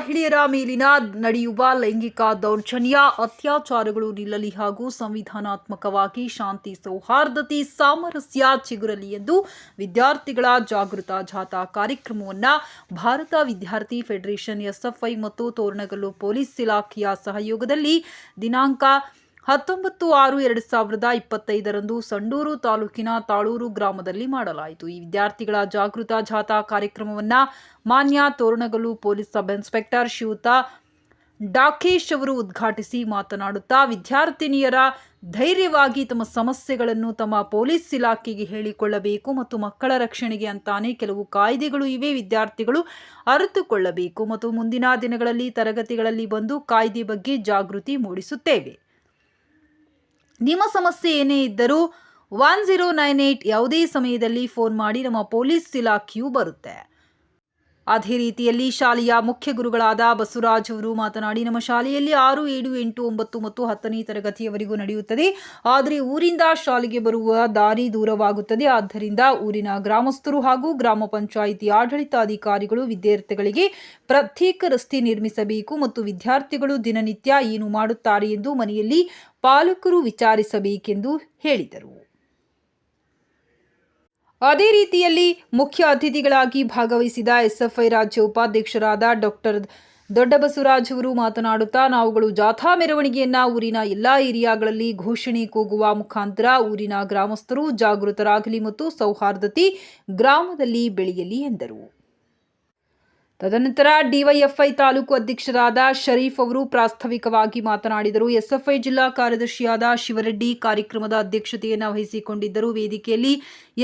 ಮಹಿಳೆಯರ ಮೇಲಿನ ನಡೆಯುವ ಲೈಂಗಿಕ ದೌರ್ಜನ್ಯ, ಅತ್ಯಾಚಾರಗಳು ನಿಲ್ಲಲಿ ಹಾಗೂ ಸಂವಿಧಾನಾತ್ಮಕವಾಗಿ ಶಾಂತಿ ಸೌಹಾರ್ದತೆ ಸಾಮರಸ್ಯ ಚಿಗುರಲಿ ಎಂದು ವಿದ್ಯಾರ್ಥಿಗಳ ಜಾಗೃತ ಜಾಥಾ ಕಾರ್ಯಕ್ರಮವನ್ನು ಭಾರತ ವಿದ್ಯಾರ್ಥಿ ಫೆಡರೇಷನ್ ಎಸ್ಎಫ್ಐ ಮತ್ತು ತೋರಣಗಲ್ಲು ಪೊಲೀಸ್ ಇಲಾಖೆಯ ಸಹಯೋಗದಲ್ಲಿ ದಿನಾಂಕ ಹತ್ತೊಂಬತ್ತು ಆರು ಎರಡು ಸಾವಿರದ ಇಪ್ಪತ್ತೈದರಂದು ಸಂಡೂರು ತಾಲೂಕಿನ ತಾಳೂರು ಗ್ರಾಮದಲ್ಲಿ ಮಾಡಲಾಯಿತು. ಈ ವಿದ್ಯಾರ್ಥಿಗಳ ಜಾಗೃತ ಜಾಥಾ ಕಾರ್ಯಕ್ರಮವನ್ನು ಮಾನ್ಯ ತೋರಣಗಲು ಪೊಲೀಸ್ ಸಬ್ ಇನ್ಸ್ಪೆಕ್ಟರ್ ಶಿವತ ಡಾಕೇಶ್ ಅವರು ಉದ್ಘಾಟಿಸಿ ಮಾತನಾಡುತ್ತಾ, ವಿದ್ಯಾರ್ಥಿನಿಯರ ಧೈರ್ಯವಾಗಿ ತಮ್ಮ ಸಮಸ್ಯೆಗಳನ್ನು ತಮ್ಮ ಪೊಲೀಸ್ ಇಲಾಖೆಗೆ ಹೇಳಿಕೊಳ್ಳಬೇಕು ಮತ್ತು ಮಕ್ಕಳ ರಕ್ಷಣೆಗೆ ಅಂತಾನೆ ಕೆಲವು ಕಾಯ್ದೆಗಳು ಇವೆ, ವಿದ್ಯಾರ್ಥಿಗಳು ಅರಿತುಕೊಳ್ಳಬೇಕು ಮತ್ತು ಮುಂದಿನ ದಿನಗಳಲ್ಲಿ ತರಗತಿಗಳಲ್ಲಿ ಬಂದು ಕಾಯ್ದೆ ಬಗ್ಗೆ ಜಾಗೃತಿ ಮೂಡಿಸುತ್ತೇವೆ. ನಿಮ್ಮ ಸಮಸ್ಯೆ ಏನೇ ಇದ್ದರೂ ಒನ್ ಜೀರೋ ನೈನ್ ಏಯ್ಟ್ ಯಾವುದೇ ಸಮಯದಲ್ಲಿ ಫೋನ್ ಮಾಡಿ ನಮ್ಮ ಪೊಲೀಸ್ ಇಲಾಖೆಯು ಬರುತ್ತೆ. ಅದೇ ರೀತಿಯಲ್ಲಿ ಶಾಲೆಯ ಮುಖ್ಯ ಗುರುಗಳಾದ ಬಸವರಾಜ್ ಅವರು ಮಾತನಾಡಿ, ನಮ್ಮ ಶಾಲೆಯಲ್ಲಿ ಆರು, ಏಳು, ಎಂಟು, ಒಂಬತ್ತು ಮತ್ತು ಹತ್ತನೇ ತರಗತಿಯವರೆಗೂ ನಡೆಯುತ್ತದೆ. ಆದರೆ ಊರಿಂದ ಶಾಲೆಗೆ ಬರುವ ದಾರಿ ದೂರವಾಗುತ್ತದೆ. ಆದ್ದರಿಂದ ಊರಿನ ಗ್ರಾಮಸ್ಥರು ಹಾಗೂ ಗ್ರಾಮ ಪಂಚಾಯಿತಿ ಆಡಳಿತಾಧಿಕಾರಿಗಳು ವಿದ್ಯಾರ್ಥಿಗಳಿಗೆ ಪ್ರತ್ಯೇಕ ರಸ್ತೆ ನಿರ್ಮಿಸಬೇಕು ಮತ್ತು ವಿದ್ಯಾರ್ಥಿಗಳು ದಿನನಿತ್ಯ ಏನು ಮಾಡುತ್ತಾರೆ ಎಂದು ಮನೆಯಲ್ಲಿ ಪಾಲಕರು ವಿಚಾರಿಸಬೇಕೆಂದು ಹೇಳಿದರು. ಅದೇ ರೀತಿಯಲ್ಲಿ ಮುಖ್ಯ ಅತಿಥಿಗಳಾಗಿ ಭಾಗವಹಿಸಿದ ಎಸ್ಎಫ್ಐ ರಾಜ್ಯ ಉಪಾಧ್ಯಕ್ಷರಾದ ಡಾಕ್ಟರ್ ದೊಡ್ಡಬಸವರಾಜ್ ಅವರು ಮಾತನಾಡುತ್ತಾ, ನಾವುಗಳು ಜಾಥಾ ಮೆರವಣಿಗೆಯನ್ನ ಊರಿನ ಎಲ್ಲಾ ಏರಿಯಾಗಳಲ್ಲಿ ಘೋಷಣೆ ಕೂಗುವ ಮುಖಾಂತರ ಊರಿನ ಗ್ರಾಮಸ್ಥರು ಜಾಗೃತರಾಗಲಿ ಮತ್ತು ಸೌಹಾರ್ದತೆ ಗ್ರಾಮದಲ್ಲಿ ಬೆಳೆಯಲಿ ಎಂದರು. ತದನಂತರ ಡಿವೈಎಫ್ಐ ತಾಲೂಕು ಅಧ್ಯಕ್ಷರಾದ ಶರೀಫ್ ಅವರು ಪ್ರಾಸ್ತಾವಿಕವಾಗಿ ಮಾತನಾಡಿದರು. ಎಸ್ಎಫ್ಐ ಜಿಲ್ಲಾ ಕಾರ್ಯದರ್ಶಿಯಾದ ಶಿವರೆಡ್ಡಿ ಕಾರ್ಯಕ್ರಮದ ಅಧ್ಯಕ್ಷತೆಯನ್ನು ವಹಿಸಿಕೊಂಡಿದ್ದರು. ವೇದಿಕೆಯಲ್ಲಿ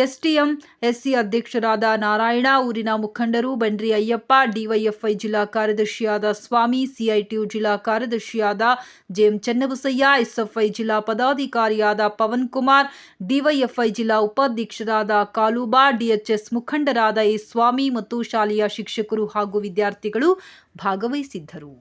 ಎಸ್ಟಿಎಂ, ಎಸ್ಸಿ ಅಧ್ಯಕ್ಷರಾದ ನಾರಾಯಣ, ಊರಿನ ಮುಖಂಡರು ಬಂಡ್ರಿ ಅಯ್ಯಪ್ಪ, ಡಿವೈಎಫ್ಐ ಜಿಲ್ಲಾ ಕಾರ್ಯದರ್ಶಿಯಾದ ಸ್ವಾಮಿ, ಸಿಐಟಿಯು ಜಿಲ್ಲಾ ಕಾರ್ಯದರ್ಶಿಯಾದ ಜೆಎಂ ಚೆನ್ನಬಸಯ್ಯ, ಎಸ್ಎಫ್ಐ ಜಿಲ್ಲಾ ಪದಾಧಿಕಾರಿಯಾದ ಪವನ್ ಕುಮಾರ್ ಡಿವೈಎಫ್ಐ ಜಿಲ್ಲಾ ಉಪಾಧ್ಯಕ್ಷರಾದ ಕಾಲುಬಾ, ಡಿಎಚ್ಎಸ್ ಮುಖಂಡರಾದ ಎ ಸ್ವಾಮಿ ಮತ್ತು ಶಾಲೆಯ ಶಿಕ್ಷಕರು ಹಾಗೂ ವಿದ್ಯಾರ್ಥಿಗಳು ಭಾಗವಹಿಸಿದ್ದರು.